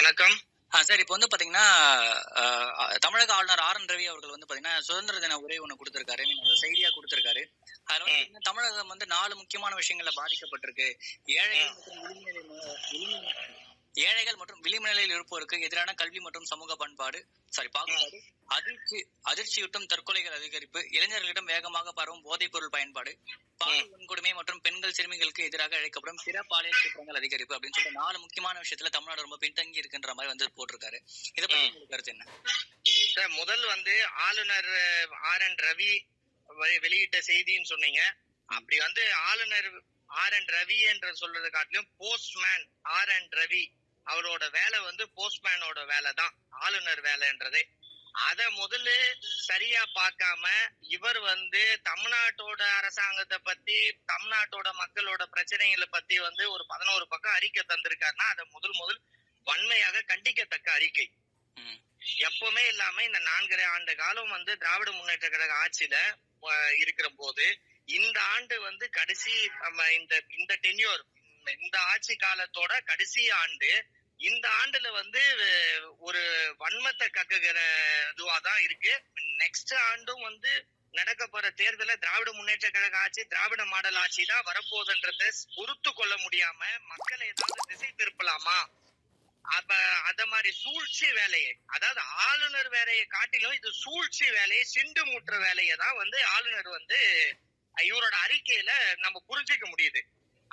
வணக்கம். சார் இப்போ வந்து பாத்தீங்கன்னா தமிழக ஆளுநர் ஆர் என் ரவி அவர்கள் வந்து பாத்தீங்கன்னா சுதந்திர தின உரை ஒண்ணு கொடுத்திருக்காரு. நீங்க செய்தியா கொடுத்திருக்காரு. அதுல வந்து பாத்தீங்கன்னா தமிழகம் வந்து நாலு முக்கியமான விஷயங்கள்ல பாதிக்கப்பட்டிருக்கு. ஏழைகள் ஏழைகள் மற்றும் விளிம்பு நிலையில் இருப்போருக்கு எதிரான கல்வி மற்றும் சமூக பண்பாடு சாரி பாகுபாடு அதிர்ச்சி அதிர்ச்சியூட்டும் தற்கொலைகள் அதிகரிப்பு இளைஞர்களிடம் வேகமாக பரவும் போதைப் பொருள் பயன்பாடு பாலியல் வன்கொடுமை மற்றும் பெண்கள் சிறுமிகளுக்கு எதிராக அழைக்கப்படும் பிற பாலியல் குற்றங்கள் அதிகரிப்பு அப்படின்னு சொல்லிட்டு நாலு முக்கியமான விஷயத்துல தமிழ்நாடு ரொம்ப பின்தங்கி இருக்குன்ற மாதிரி வந்து போட்டிருக்காரு. இதை பத்தி கருத்து என்ன? சார் முதல் வந்து ஆளுநர் ஆர் என் ரவி வெளியிட்ட செய்தின்னு சொன்னீங்க. அப்படி வந்து ஆளுநர் ஆர் என் ரவி என்று சொல்றது காட்டிலும் போஸ்ட்மேன் ஆர் என் ரவி அவரோட வேலை வந்து போஸ்ட்மேனோட வேலை தான் ஆளுநர் வேலைன்றதே அத முதல்ல சரியா பார்க்காம இவர் வந்து தமிழ்நாட்டோட அரசாங்கத்தை பத்தி தமிழ்நாட்டோட மக்களோட பிரச்சனைகளை பத்தி வந்து ஒரு பதினோரு பக்கம் அறிக்கை தந்திருக்காருன்னா அதை முதல் முதல் வன்மையாக கண்டிக்கத்தக்க அறிக்கை. எப்பவுமே இல்லாம இந்த நான்கரை ஆண்டு காலம் வந்து திராவிட முன்னேற்ற கழக ஆட்சியில இருக்கிற போது இந்த ஆண்டு வந்து கடைசி நம்ம இந்த இந்த டென்யூர் இந்த ஆட்சி காலத்தோட கடைசி ஆண்டு இந்த ஆண்டுல வந்து ஒரு வன்மத்தை கக்குகிற இதுவா தான் இருக்கு. நெக்ஸ்ட் ஆண்டும் வந்து நடக்க போற தேர்தல திராவிட முன்னேற்ற கழக ஆட்சி திராவிட மாடல் ஆட்சி தான் வரப்போகுதுன்றத பொறுத்து கொள்ள முடியாம மக்களை ஏதாவது திசை திருப்பலாமா? அப்ப அத மாதிரி சூழ்ச்சி வேலையை அதாவது ஆளுநர் வேலையை காட்டிலும் இது சூழ்ச்சி வேலையை சிண்டு மூட்டுற வேலையை தான் வந்து ஆளுநர் வந்து இவரோட அறிக்கையில நம்ம புரிஞ்சுக்க முடியுது.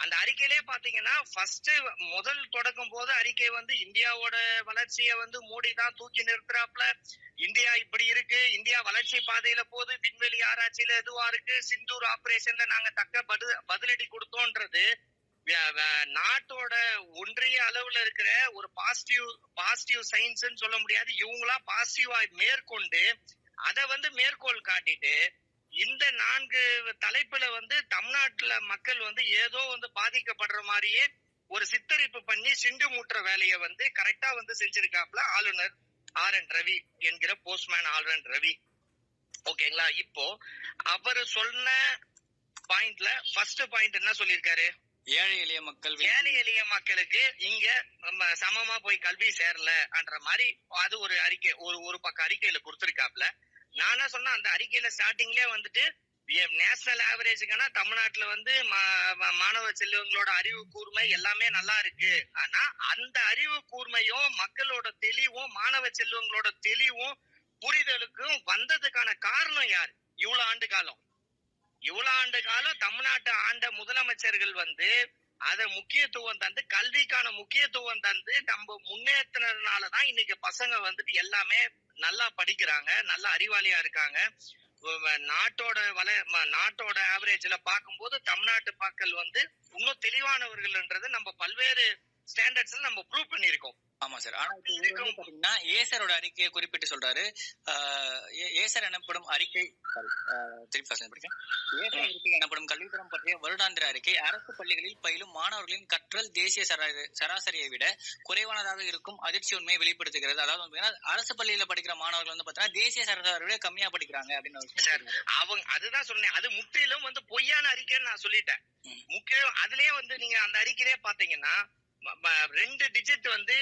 அந்த அறிக்கையிலே பாத்தீங்கன்னா ஃபர்ஸ்ட் முதல் தொடக்கும் போது அறிக்கை வந்து இந்தியாவோட வளர்ச்சியை வந்து மோடி தான் தூக்கி நிறுத்துறாப்ல இந்தியா இப்படி இருக்கு. இந்தியா வளர்ச்சி பாதையில போது விண்வெளி ஆராய்ச்சியில எதுவா இருக்கு? சிந்தூர் ஆபரேஷன்ல நாங்க தக்க பதில் பதிலடி கொடுத்தோன்றது. நாட்டோட ஒன்றிய அளவுல இருக்கிற ஒரு பாசிட்டிவ் பாசிட்டிவ் சயின்ஸ் சொல்ல முடியாது. இவங்களா பாசிட்டிவா மேற்கொண்டு அதை வந்து மேற்கோள் காட்டிட்டு இந்த நான்கு தலைப்புல வந்து தமிழ்நாட்டுல மக்கள் வந்து ஏதோ வந்து பாதிக்கப்படுற மாதிரியே ஒரு சித்தரிப்பு பண்ணி சிண்டு மூட்டுற வேலையை வந்து கரெக்டா வந்து செஞ்சிருக்காப்ல ஆளுநர் ஆர் என் ரவி என்கிற போஸ்ட்மேன் ஆர் என் ரவி. ஓகேங்களா? இப்போ அவர் சொன்ன பாயிண்ட்ல ஃபர்ஸ்ட் பாயிண்ட் என்ன சொல்லியிருக்காரு? ஏழை எளிய மக்கள் ஏழை எளிய மக்களுக்கு இங்க நம்ம சமமா போய் கல்வி சேரலன்ற மாதிரி அது ஒரு அறிக்கை ஒரு ஒரு பக்கம் அறிக்கையில கொடுத்திருக்காப்ல நான் என்ன அந்த அறிக்கையில ஸ்டார்டிங்லயே வந்துட்டு நேஷனல் ஆவரேஜுக்கான தமிழ்நாட்டுல வந்து மா- மாணவ செல்வங்களோட அறிவு கூர்மை எல்லாமே நல்லா இருக்கு. ஆனா அந்த அறிவு கூர்மையும் மக்களோட தெளிவும் மாணவ செல்வங்களோட தெளிவும் புரிதலுக்கும் வந்ததுக்கான காரணம் யார்? இவ்வளவு ஆண்டு காலம். இவ்வளவு ஆண்டு காலம் தமிழ்நாட்டை ஆண்ட முதலமைச்சர்கள் வந்து அத முக்கியத்துவம் தந்து கல்விக்கான முக்கியத்துவம் தந்து நம்ம முன்னேற்றினதுனாலதான் இன்னைக்கு பசங்க வந்துட்டு எல்லாமே நல்லா படிக்கிறாங்க நல்ல அறிவாளியா இருக்காங்க. நாட்டோட வள ம- நாட்டோட ஆவரேஜ்ல பார்க்கும்போது தமிழ்நாட்டு மக்கள் வந்து இன்னும் தெளிவானவர்கள்ன்றது நம்ம பல்வேறு ஸ்டாண்டர்ட்ஸ்ல நம்ம ப்ரூவ் பண்ணியிருக்கோம். ஆமா சார் ஆனா இப்போ பாத்தீங்கன்னா ஏசரோட அறிக்கையை குறிப்பிட்டு சொல்றாரு ஏசர் எனப்படும் அறிக்கை திருப்பி. ஏசர் அறிக்கை எனப்படும் கல்வித்தரம் பற்றிய வருடாந்திர அறிக்கை அரசு பள்ளிகளில் பயிலும் மாணவர்களின் கற்றல் தேசிய சரா- சராசரியை விட குறைவானதாக இருக்கும் அதிர்ச்சி உண்மையை வெளிப்படுத்துகிறது அதாவது வந்து அரசு பள்ளியில படிக்கிற மாணவர்கள் வந்து பாத்தீங்கன்னா தேசிய சராசரியை விட கம்மியா படிக்கிறாங்க அப்படின்னு சார். அவங்க அதுதான் சொன்னேன் அது முற்றிலும் வந்து பொய்யான அறிக்கைன்னு நான் சொல்லிட்டேன். முக்கியம் அதுலயே வந்து நீங்க அந்த அறிக்கையிலே பாத்தீங்கன்னா ரெண்டு டிஜிட் வந்து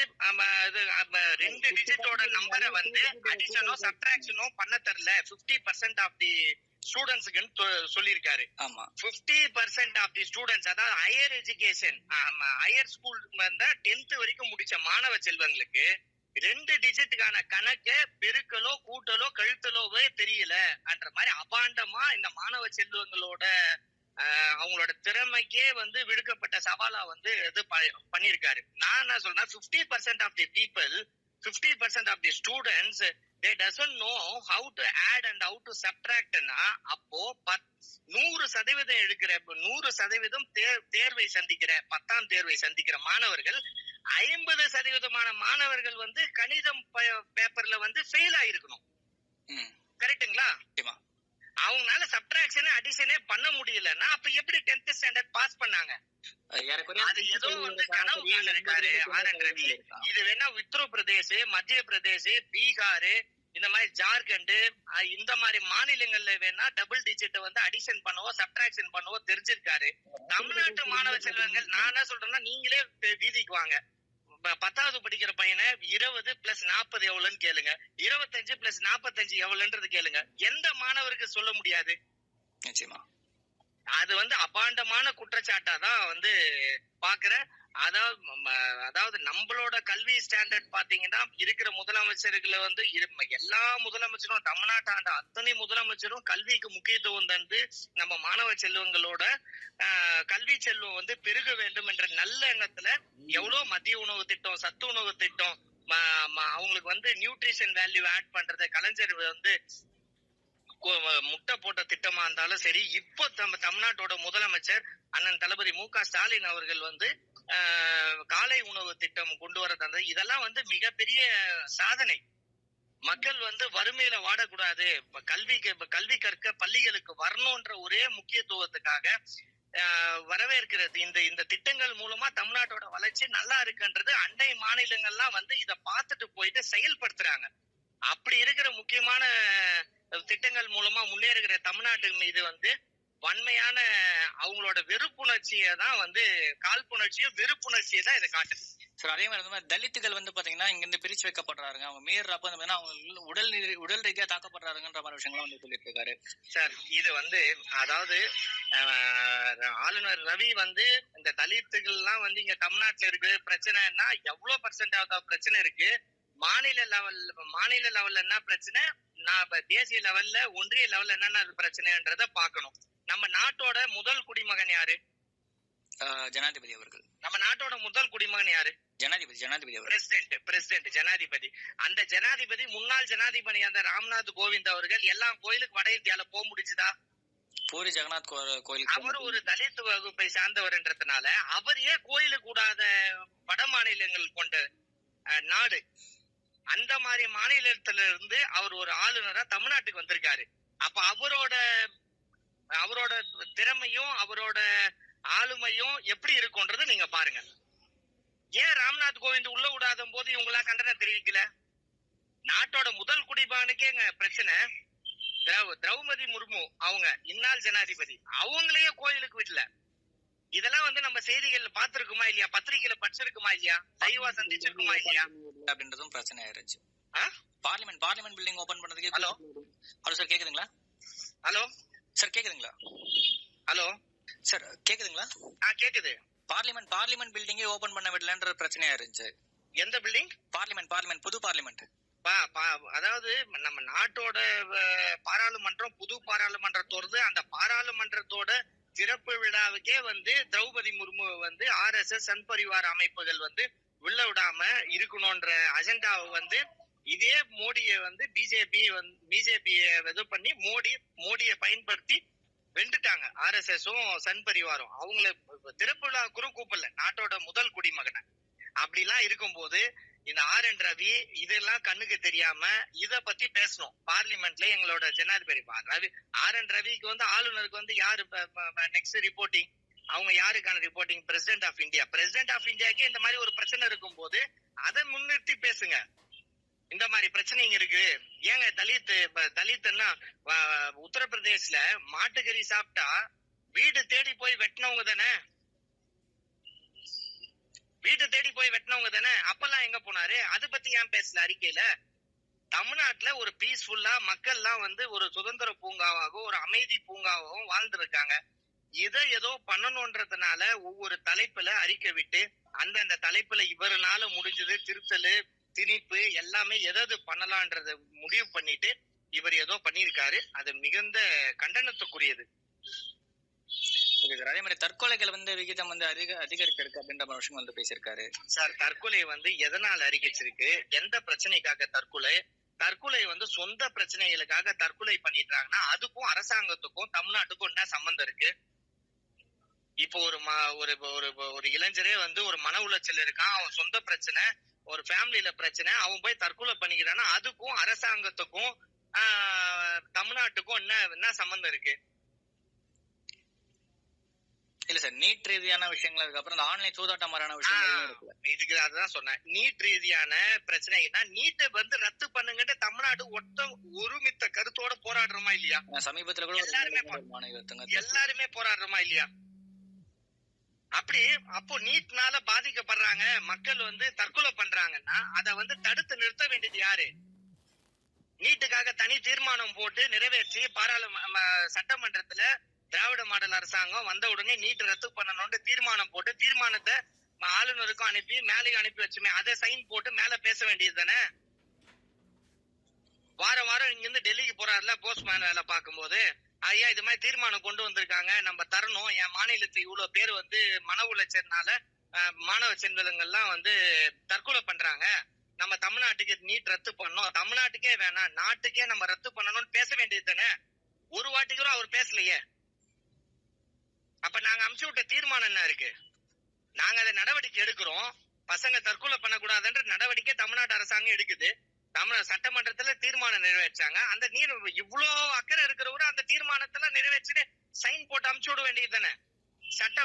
ரெண்டு டிஜிட்டோட நம்பரை வந்து அடிஷனோ சப்ட்ராக்ஷனோ பண்ண தெரியல 50% பர்சன்ட் ஆஃப் தி ஸ்டூடெண்ட்ஸுக்கு சொல்லியிருக்காரு. ஆமா. Fifty percent of the students அதாவது ஹையர் எஜுகேஷன் ஹையர் ஸ்கூல் வந்து டென்த் வரைக்கும் முடிச்ச மாணவ செல்வங்களுக்கு ரெண்டு டிஜிட்டுக்கான கணக்க பெருக்கலோ கூட்டலோ கழுத்தலோவே தெரியல. என்ற மாதிரி அபாண்டமா இந்த மாணவ செல்வங்களோட அவங்களோட திறமைக்கே வந்து விடுக்கப்பட்ட சவாலா வந்து இது பண்ணியிருக்காரு. நான் என்ன சொல்றேன் fifty percent of the people fifty percent of the students they doesn't know how to add and how to சப்ட்ராக்ட்னா அப்போ பத் நூறு சதவீதம் எடுக்கிற நூறு சதவீதம் தேர்- தேர்வை சந்திக்கிற பத்தாம் தேர்வை சந்திக்கிற மாணவர்கள் ஐம்பது சதவீதமான மாணவர்கள் வந்து கணிதம் பேப்பர்ல வந்து ஃபெயில் ஆயிருக்கணும். நிச்சயமா. அவங்களால சப்ட்ராக்ஷன் அடிஷனே பண்ண முடியலன்னா அப்ப எப்படி டென்த் ஸ்டாண்டர்ட் பாஸ் பண்ணாங்க? அது ஏதோ வந்து கனவு ஆர் என் ரவி இது. வேணா உத்தரப்பிரதேஷ் மத்திய பிரதேஷ் பீகார் இந்த மாதிரி ஜார்க்கண்ட் இந்த மாதிரி மாநிலங்கள்ல வேணா டபுள் டிஜிட் வந்து அடிஷன் பண்ணவோ சப்ட்ராக்ஷன் பண்ணவோ தெரிஞ்சிருக்காரு தமிழ்நாட்டு மாணவ செல்வங்கள் நான் என்ன சொல்றேன்னா நீங்களே வீதிக்கு வாங்க. பத்தாவது படிக்கிற பையனை இருபது பிளஸ் நாற்பது எவ்வளவுன்னு கேளுங்க. இருபத்தஞ்சு பிளஸ் நாற்பத்தஞ்சு எவ்வளவுன்றது கேளுங்க. எந்த மாணவருக்கு சொல்ல முடியாது? நிச்சயமா. அது வந்து அபாண்டமான குற்றச்சாட்டா தான் வந்து பாக்குறேன். அதாவது அதாவது நம்மளோட கல்வி ஸ்டாண்டர்ட் பாத்தீங்கன்னா இருக்கிற முதலமைச்சர்களை வந்து எல்லா முதலமைச்சரும் தமிழ்நாட்டு ஆண்ட அத்தனை முதலமைச்சரும் கல்விக்கு முக்கியத்துவம் தந்து நம்ம மாணவ செல்வங்களோட கல்வி செல்வம் வந்து பெருக வேண்டும் என்ற நல்ல எண்ணத்துல எவ்வளவு மதிய உணவு திட்டம் சத்து உணவு திட்டம் அவங்களுக்கு வந்து நியூட்ரிஷன் வேல்யூ ஆட் பண்றது கலைஞர் வந்து முட்டை போட்ட திட்டமா இருந்தாலும் சரி இப்போ நம்ம தமிழ்நாட்டோட முதலமைச்சர் அண்ணன் தளபதி மு க ஸ்டாலின் அவர்கள் வந்து ஆஹ், காலை உணவு திட்டம் கொண்டு வர தந்தது இதெல்லாம் வந்து மிகப்பெரிய சாதனை. மக்கள் வந்து வறுமையில வாடக்கூடாது. இப்ப கல்விக்கு கல்வி கற்க பள்ளிகளுக்கு வரணும்ன்ற ஒரே முக்கியத்துவத்துக்காக வரவேற்கிறது. இந்த இந்த திட்டங்கள் மூலமா தமிழ்நாட்டோட வளர்ச்சி நல்லா இருக்குன்றது அண்டை மாநிலங்கள்லாம் வந்து இதை பார்த்துட்டு போயிட்டு செயல்படுத்துறாங்க. அப்படி இருக்கிற முக்கியமான திட்டங்கள் மூலமா முன்னேறுகிற தமிழ்நாட்டு மீது வந்து வன்மையான அவங்களோட வெறுப்புணர்ச்சியை தான் வந்து காழ்ப்புணர்ச்சியும் வெறுப்புணர்ச்சியை தான் இதை காட்டுது. சார் அதே மாதிரி தலித்துகள் வந்து பாத்தீங்கன்னா இங்க இருந்து பிரிச்சு வைக்கப்படுறாங்க அவங்க மீறப்ப வந்து அவங்க உடல் உடல் ரீதியா தாக்கப்படுறாருங்கன்ற மாதிரி விஷயங்களும் வந்து சொல்லிட்டு இருக்காரு சார் இது வந்து அதாவது ஆளுநர் ரவி வந்து இந்த தலித்துகள்லாம் வந்து இங்க தமிழ்நாட்டுல இருக்கு பிரச்சனைன்னா எவ்வளவு பர்சன்ட் ஆஃப் பிரச்சனை இருக்கு. மாநில லெவல் மாநில லெவல்ல என்ன பிரச்சனை? நான் இப்ப தேசிய லெவல்ல ஒன்றிய லெவல்ல என்னென்ன பிரச்சனைன்றத பார்க்கணும். நம்ம நாட்டோட முதல் குடிமகன் யாரு? ஜனாதிபதி அவர்கள். நம்ம நாட்டோட முதல் குடிமகன் யாரு? ஜனாதிபதி ஜனாதிபதி பிரசிடென்ட் பிரசிடென்ட் ஜனாதிபதி. அந்த ஜனாதிபதி முன்னாள் ஜனாதிபதி அந்த ராம்நாத் கோவிந்த் அவர்கள் எல்லா கோயிலுக்கு வட இந்தியால போக முடிச்சுதா பூரி ஜெகநாத் கோ- கோயிலுக்கு அவர் ஒரு தலித் வகுப்பை சார்ந்தவர்ன்றதுனால அவர் ஏன் கோயிலுக்கு கூடாத வட மாநிலங்கள் கொண்ட நாடு? அந்த மாதிரி மாநிலத்துல இருந்து அவர் ஒரு ஆளுநரா தமிழ்நாட்டுக்கு வந்திருக்காரு. அப்ப அவரோட அவரோட திறமையும் அவரோட ஆளுமையும் எப்படி இருக்கும்ன்றது நீங்க பாருங்க. ஏன் ராம்நாத் கோவிந்த் உள்ள விடாத போது இவங்களா கண்டனம் தெரிவிக்கல? நாட்டோட முதல் குடிமகனுக்கேங்க பிரச்சனை. திரௌ- திரௌபதி முர்மு அவங்க இன்னாள் ஜனாதிபதி. அவங்களையே கோயிலுக்கு விடல. இதெல்லாம் வந்து நம்ம செய்திகள்ல பாத்திருக்குமா இல்லையா? பத்திரிகையில படிச்சிருக்குமா இல்லையா? லைவா சந்திச்சிருக்குமா இல்லையா? அப்படின்றதும் பிரச்சனை ஆயிருச்சு? பார்லிமெண்ட் பார்லிமெண்ட் பில்டிங் ஓபன் பண்ணதுக்கே ஹலோ? ஹலோ சார் கேக்குதுங்களா? ஹலோ? சார் கேக்குதுங்களா? ஹலோ? சார் கேக்குதுங்களா? ஆ கேக்குது. பார்லிமெண்ட் பார்லிமெண்ட் பில்டிங்கே ஓபன் பண்ண விடலன்ற பிரச்சனையா இருந்துச்சு. எந்த பில்டிங் பார்லிமெண்ட் பார்லிமெண்ட் புது பார்லிமெண்ட். அதாவது நம்ம நாட்டோட பாராளுமன்றம் புது பாராளுமன்றத்தோடது அந்த பாராளுமன்றத்தோட திறப்பு விழாவுக்கே வந்து திரௌபதி முர்மு வந்து ஆர் எஸ் எஸ் சன் பரிவார அமைப்புகள் வந்து உள்ள விடாம இருக்கணும்ன்ற அஜெண்டாவை வந்து இதே மோடியை வந்து பிஜேபி வந்து பிஜேபி இது பண்ணி மோடி மோடியை பயன்படுத்தி வெண்டுட்டாங்க ஆர் எஸ் எஸும் சன் பரிவாரம். அவங்கள திறப்புலா குரு கூப்பிடல. நாட்டோட முதல் குடிமகனை. அப்படிலாம் இருக்கும்போது இந்த ஆர் என் ரவி இதெல்லாம் கண்ணுக்கு தெரியாம இத பத்தி பேசணும். பார்லிமெண்ட்ல எங்களோட ஜனாதிபதி பா- ரவி ஆர் என் ரவிக்கு வந்து ஆளுநருக்கு வந்து யாரு நெக்ஸ்ட் ரிப்போர்ட்டிங் அவங்க யாருக்கான reporting president of India president of இந்தியாக்கே இந்த மாதிரி ஒரு பிரச்சனை இருக்கும்போது அதை முன்னிறுத்தி பேசுங்க. இந்த மாதிரி பிரச்சனைங்க இருக்கு ஏங்க தலித் இப்ப தலித்னா வ- உத்தரப்பிரதேஷ்ல மாட்டுக்கறி சாப்பிட்டா வீடு தேடி போய் வெட்டினவங்க தானே? வீட்டை தேடி போய் வெட்டினவங்க தானே? அப்பெல்லாம் எங்க போனாரு? அதை பத்தி ஏன் பேசல அறிக்கையில? தமிழ்நாட்டுல ஒரு பீஸ்ஃபுல்லா மக்கள்லாம் வந்து ஒரு சுதந்திர பூங்காவாகவும் ஒரு அமைதி பூங்காவாகவும் வாழ்ந்துருக்காங்க. இதை ஏதோ பண்ணணும்ன்றதுனால ஒவ்வொரு தலைப்புல அறிக்கை விட்டு அந்தந்த தலைப்புல இவருனால முடிஞ்சது திணிப்பு எல்லாமே எதாவது பண்ணலான்றத முடிவு பண்ணிட்டு இவர் ஏதோ பண்ணியிருக்காரு. அது மிகுந்த கண்டனத்துக்குரியது. அதே மாதிரி தற்கொலைகள் வந்து விகிதம் வந்து அதிக அதிகரிச்சிருக்கு அப்படின்ற விஷயம் வந்து பேசியிருக்காரு. சார் தற்கொலை வந்து எதனால் அறிவிச்சிருக்கு எந்த பிரச்சனைக்காக தற்கொலை? தற்கொலை வந்து சொந்த பிரச்சனைகளுக்காக தற்கொலை பண்ணிடுறாங்கன்னா அதுக்கும் அரசாங்கத்துக்கும் தமிழ்நாட்டுக்கும் என்ன சம்பந்தம் இருக்கு? இப்போ ஒரு ஒரு ஒரு இளைஞரே வந்து ஒரு மன உளைச்சல் இருக்கான். அவன் சொந்த பிரச்சனை ஒரு ஃபேமிலியில பிரச்சனை அவன் போய் தற்கொலை பண்ணிக்கிறான்னா அதுக்கும் அரசாங்கத்துக்கும் தமிழ்நாட்டுக்கும் என்ன என்ன சம்பந்தம் இருக்கு? இல்ல சார் நீட் ரீதியான விஷயங்கள் அதுக்கப்புறம் இந்த ஆன்லைன் சூதாட்டம் மாதிரியான இருக்குல்ல. இதுக்கு அதுதான் சொன்னேன். நீட் ரீதியான பிரச்சனைனா நீட்டை வந்து ரத்து பண்ணுங்கன்னு தமிழ்நாடு ஒட்ட ஒருமித்த கருத்தோட போராடுறோமா இல்லையா? சமீபத்துல கூட எல்லாருமே எல்லாருமே போராடுறோமா இல்லையா? அப்படி அப்போ நீட்னால பாதிக்கப்படுறாங்க மக்கள் வந்து தற்கொலை பண்றாங்கன்னா அதை வந்து தடுத்து நிறுத்த வேண்டியது யாரு? நீட்டுக்காக தனி தீர்மானம் போட்டு நிறைவேற்றி பாராளும சட்டமன்றத்துல திராவிட மாடல் அரசாங்கம் வந்த உடனே நீட் ரத்து பண்ணணும்னு தீர்மானம் போட்டு தீர்மானத்தை ஆளுநருக்கும் அனுப்பி மேலேயும் அனுப்பி வச்சுமே அதை சைன் போட்டு மேல பேச வேண்டியது தானே? வாரம் வாரம் இங்கிருந்து டெல்லிக்கு போறாருல போஸ்ட்மேன் வேலை பார்க்கும்போது. ஐயா இது மாதிரி தீர்மானம் கொண்டு வந்திருக்காங்க. நம்ம தரணும். என் மாநிலத்துல இவ்வளவு பேர் வந்து மன உளைச்சல்னால மாணவ செல்வங்கள்லாம் வந்து தற்கொலை பண்றாங்க. நம்ம தமிழ்நாட்டுக்கு நீட் ரத்து பண்ணோம் தமிழ்நாட்டுக்கே வேணாம். நாட்டுக்கே நம்ம ரத்து பண்ணணும்னு பேச வேண்டியது தானே? ஒரு வாட்டி கூட அவர் பேசலையே. அப்ப நாங்க அமுச்சு விட்ட தீர்மானம் என்ன இருக்கு? நாங்க அதை நடவடிக்கை எடுக்கிறோம். பசங்க தற்கொலை பண்ணக்கூடாதுன்ற நடவடிக்கை தமிழ்நாடு அரசாங்கம் எடுக்குது. தமிழ் சட்டமன்றத்துல தீர்மானம் நிறைவேற்றாங்க அந்த நீர் இவ்வளவு அக்கறை இருக்கிறவரு அந்த தீர்மானத்துல நிறைவேற்றிட்டு சைன் போட்டு அமுச்சு விட வேண்டியது தானே? சட்ட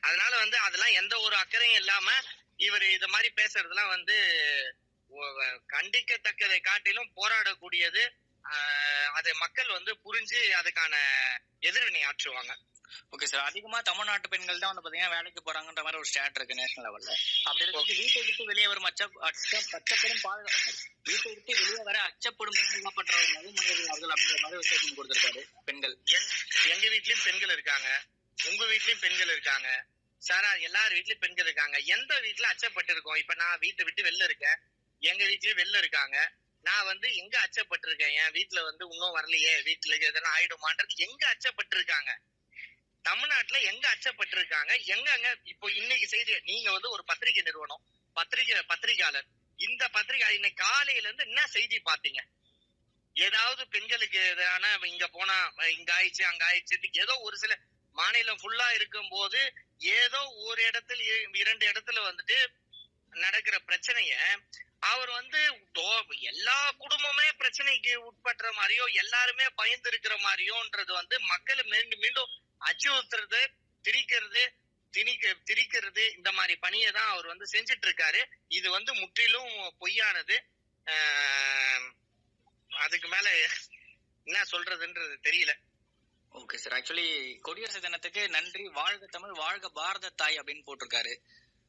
அதனால வந்து அதெல்லாம் எந்த ஒரு அக்கறையும் இல்லாம இவர் இது மாதிரி பேசுறதுலாம் வந்து கண்டிக்கத்தக்கதை காட்டிலும் போராடக்கூடியது. ஆஹ் அதை மக்கள் வந்து புரிஞ்சு அதுக்கான எதிர்வினை ஆற்றுவாங்க. ஓகே சார் அதிகமா தமிழ்நாட்டு பெண்கள் தான் வந்து பாத்தீங்கன்னா வேலைக்கு போறாங்கன்ற மாதிரி ஒரு ஸ்டாட் இருக்கு நேஷனல் லெவல்ல அப்படி இருக்கு வீட்டை விட்டு வெளியே வரும் அச்ச அச்ச அச்சப்படும் பாதுகா வீட்டை விட்டு வெளியே வர அச்சப்படும் பாதுகாப்பற்றவர்கள் மனிதர்கள் அப்படின்ற மாதிரி ஒரு ஸ்டேட்மெண்ட் கொடுத்திருக்காரு. பெண்கள். எங்- எங்க வீட்லயும் பெண்கள் இருக்காங்க. உங்க வீட்லயும் பெண்கள் இருக்காங்க. சாரா எல்லார் வீட்லயும் பெண்கள் இருக்காங்க. எந்த வீட்ல அச்சப்பட்டு இருக்கோம் இப்ப நான் வீட்டை விட்டு வெளில இருக்கேன். எங்க வீட்லயும் வெளில இருக்காங்க. நான் வந்து எங்க அச்சப்பட்டு இருக்கேன் என் வீட்ல வந்து இன்னும் வரலையே. வீட்டுல எதனா ஆயிடுமான்றது எங்க அச்சப்பட்டு இருக்காங்க தமிழ்நாட்டுல எங்க அச்சப்பட்டு இருக்காங்க எங்கங்க இப்போ இன்னைக்கு செய்தி நீங்க வந்து ஒரு பத்திரிகை நிறுவனம் பத்திரிகை பத்திரிகையாளர் இந்த பத்திரிகை இன்னைக்கு காலையில இருந்து என்ன செய்தி பாத்தீங்க ஏதாவது பெண்களுக்கு எதிரான இங்க போனா இங்க ஆயிடுச்சு அங்க ஆயிடுச்சு ஏதோ ஒரு சில மாநிலம் ஃபுல்லா இருக்கும் போது ஏதோ ஒரு இடத்துல இரண்டு இடத்துல வந்துட்டு நடக்கிற பிரச்சனைய அவர் வந்து எல்லா குடும்பமே பிரச்சனைக்கு உட்படுற மாதிரியோ எல்லாருமே பயந்து இருக்கிற மாதிரியோன்றது வந்து மக்கள் மீண்டும் மீண்டும் அச்சுறுத்துறது திரிக்கிறது திணிக்க திரிக்கிறது இந்த மாதிரி பணியை தான் அவர் வந்து செஞ்சுட்டு இருக்காரு இது வந்து முற்றிலும் பொய்யானது. அதுக்கு மேல என்ன சொல்றதுன்றது தெரியல. ஓகே சார் ஆக்சுவலி குடியரசு தினத்துக்கு நன்றி வாழ்க தமிழ் வாழ்க பாரத தாய் அப்படின்னு போட்டிருக்காரு.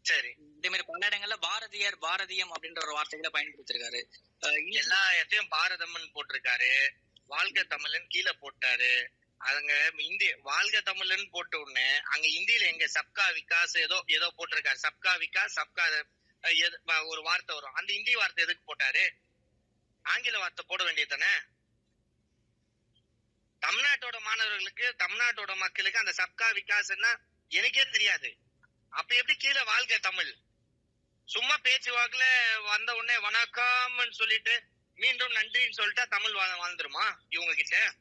சரி. இதே மாதிரி பல இடங்கள்ல பாரதியார் பாரதியம் அப்படின்ற ஒரு வார்த்தைகளை பயன்படுத்திருக்காரு. எல்லா இடத்தையும் பாரதம்னு போட்டிருக்காரு. வாழ்க தமிழன் கீழே போட்டாரு. அதுங்க இந்தி வாழ்க தமிழ்னு போட்ட உடனே அங்க இந்தியில எங்க சப்கா விகாஸ் ஏதோ ஏதோ போட்டிருக்காரு. சப்கா விகாஸ் சப்கா எது- ஒரு வார்த்தை வரும். அந்த இந்தி வார்த்தை எதுக்கு போட்டாரு? ஆங்கில வார்த்தை போட வேண்டியது தானே? தமிழ்நாட்டோட மாணவர்களுக்கு தமிழ்நாட்டோட மக்களுக்கு அந்த சப்கா விகாஸ்னா எனக்கே தெரியாது. அப்ப எப்படி கீழே வாழ்க தமிழ்? சும்மா பேச்சு வாக்குல வந்த உடனே வணக்கம்னு சொல்லிட்டு மீண்டும் நன்றின்னு சொல்லிட்டா தமிழ் வாழ்ந்துருமா இவங்க கிட்ட?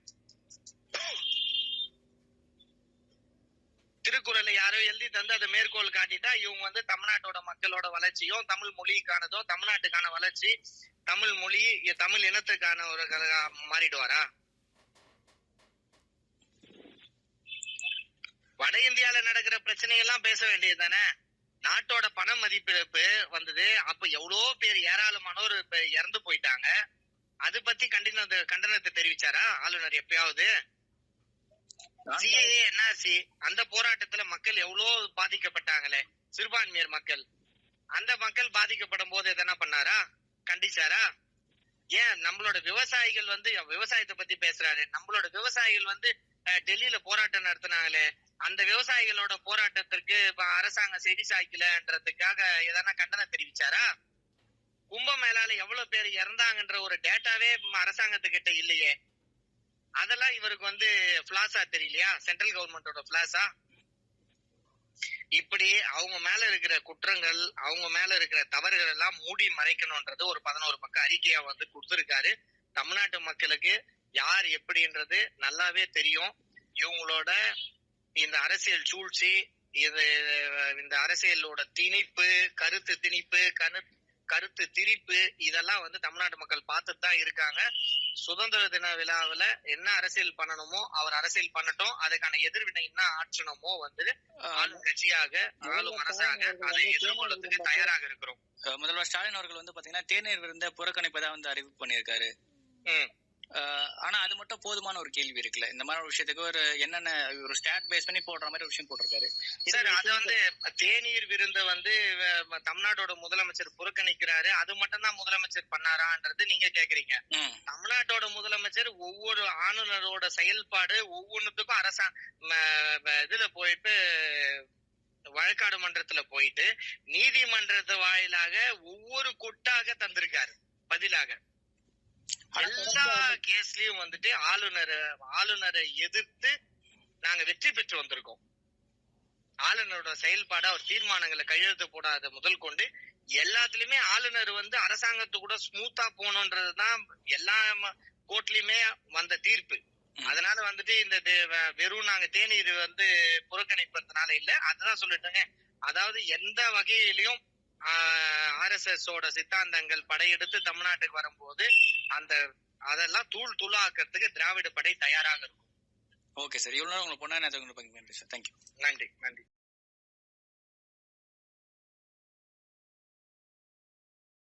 திருக்குறளை யாரோ எழுதி தந்து அதை மேற்கோள் காட்டிட்டா இவங்க வந்து தமிழ்நாட்டோட மக்களோட வளர்ச்சியும் தமிழ் மொழிக்கானதோ தமிழ்நாட்டுக்கான வளர்ச்சி தமிழ் மொழி தமிழ் இனத்துக்கான ஒரு கலகா- மாறிடுவாரா? வட இந்தியால நடக்கிற பிரச்சனை எல்லாம் பேச வேண்டியது தானே நாட்டோட பண மதிப்பிழப்பு வந்தது. அப்ப எவ்வளோ பேர் ஏராளமானோர் இப்ப இறந்து போயிட்டாங்க. அது பத்தி கண்டன கண்டனத்தை தெரிவிச்சாரா? ஆளுநர் எப்பயாவது? சிஏஏ என்ஆர்சி அந்த போராட்டத்துல மக்கள் எவ்வளோ பாதிக்கப்பட்டாங்களே? சிறுபான்மையர் மக்கள். அந்த மக்கள் பாதிக்கப்படும் போது எதனா பண்ணாரா? கண்டிச்சாரா? ஏன் நம்மளோட விவசாயிகள் வந்து விவசாயத்தை பத்தி பேசுறாரு. நம்மளோட விவசாயிகள் வந்து டெல்லியில போராட்டம் நடத்தினாங்களே. அந்த விவசாயிகளோட போராட்டத்திற்கு அரசாங்கம் செய்தி சாய்க்கலன்றதுக்காக எதனா கண்டனம் தெரிவிச்சாரா? கும்பமேளால எவ்வளவு பேர் இறந்தாங்கன்ற ஒரு டேட்டாவே அரசாங்கத்துக்கிட்ட இல்லையே. அதெல்லாம் இவருக்கு வந்து பிளாஸா தெரியலையா? சென்ட்ரல் கவர்மெண்டோட பிளாஸா இப்படி அவங்க மேல இருக்கிற குற்றங்கள் அவங்க மேல இருக்கிற தவறுகள் எல்லாம் மூடி மறைக்கணும்ன்றது ஒரு பதினோரு பக்கம் அறிக்கையா வந்து கொடுத்திருக்காரு. தமிழ்நாட்டு மக்களுக்கு யார் எப்படின்றது நல்லாவே தெரியும். இவங்களோட இந்த அரசியல் சூழ்ச்சி இது இந்த அரசியலோட திணிப்பு கருத்து திணிப்பு கரு கருத்து திரிப்பு இதெல்லாம் வந்து தமிழ்நாட்டு மக்கள் பார்த்துட்டு தான் இருக்காங்க. சுதந்திர தின விழாவுல என்ன அரசியல் பண்ணணுமோ அவர் அரசியல் பண்ணட்டும் அதுக்கான எதிர்வினை என்ன ஆற்றணுமோ வந்து ஆளும் கட்சியாக ஆளும் அரசாக அதை எதிர்கொள்றதுக்கு தயாராக இருக்கிறோம். முதல்வர் ஸ்டாலின் அவர்கள் வந்து பாத்தீங்கன்னா தேநீர் விருந்த புறக்கணிப்பதா வந்து அறிவிப்பு பண்ணியிருக்காரு. ஆனா அது மட்டும் போதுமான ஒரு கேள்வி இருக்குல்ல. இந்த மாதிரி ஒரு விஷயத்துக்கு ஒரு என்னென்ன ஒரு ஸ்டாட் பேஸ் பண்ணி போடுற மாதிரி ஒரு விஷயம் போட்டிருக்காரு. சார் அது வந்து தேநீர் விருந்த வந்து தமிழ்நாட்டோட முதலமைச்சர் புறக்கணிக்கிறாரு. அது மட்டும் தான் முதலமைச்சர் பண்ணாரான்றது நீங்க கேக்குறீங்க. தமிழ்நாட்டோட முதலமைச்சர் ஒவ்வொரு ஆளுநரோட செயல்பாடு ஒவ்வொன்றுத்துக்கும் அரசா இதுல போயிட்டு வழக்காடு மன்றத்துல போயிட்டு நீதிமன்றத்து வாயிலாக ஒவ்வொரு கொட்டாக தந்திருக்காரு. பதிலாக. எல்லா கேஸ்லயும் வந்துட்டு ஆளுநரை ஆளுநரை எதிர்த்து நாங்க வெற்றி பெற்று வந்திருக்கோம். ஆளுநரோட செயல்பாடு அவர் தீர்மானங்களை கையெழுத்து போடாத முதல் கொண்டு எல்லாத்துலயுமே ஆளுநர் வந்து அரசாங்கத்து கூட ஸ்மூத்தா போகணுன்றதுதான் எல்லா கோர்ட்லயுமே வந்த தீர்ப்பு. அதனால வந்துட்டு இந்த வெறும் நாங்க தேநீர் வந்து புறக்கணிப்பதனால இல்ல. அதுதான் சொல்லிட்டேங்க அதாவது எந்த வகையிலையும் ஆர்எஸ்எஸ் ஓட சித்தாந்தங்கள் படையெடுத்து தமிழ்நாட்டுக்கு வரும்போது அந்த அதெல்லாம் தூள் தூளாக்கிறதுக்கு திராவிட படை தயாராக இருக்கும். Okay sir. இவ்வளவு நேரம் உங்களை பொண்ணா நேரத்துக்கு நன்றி சார். தேங்க்யூ நன்றி நன்றி.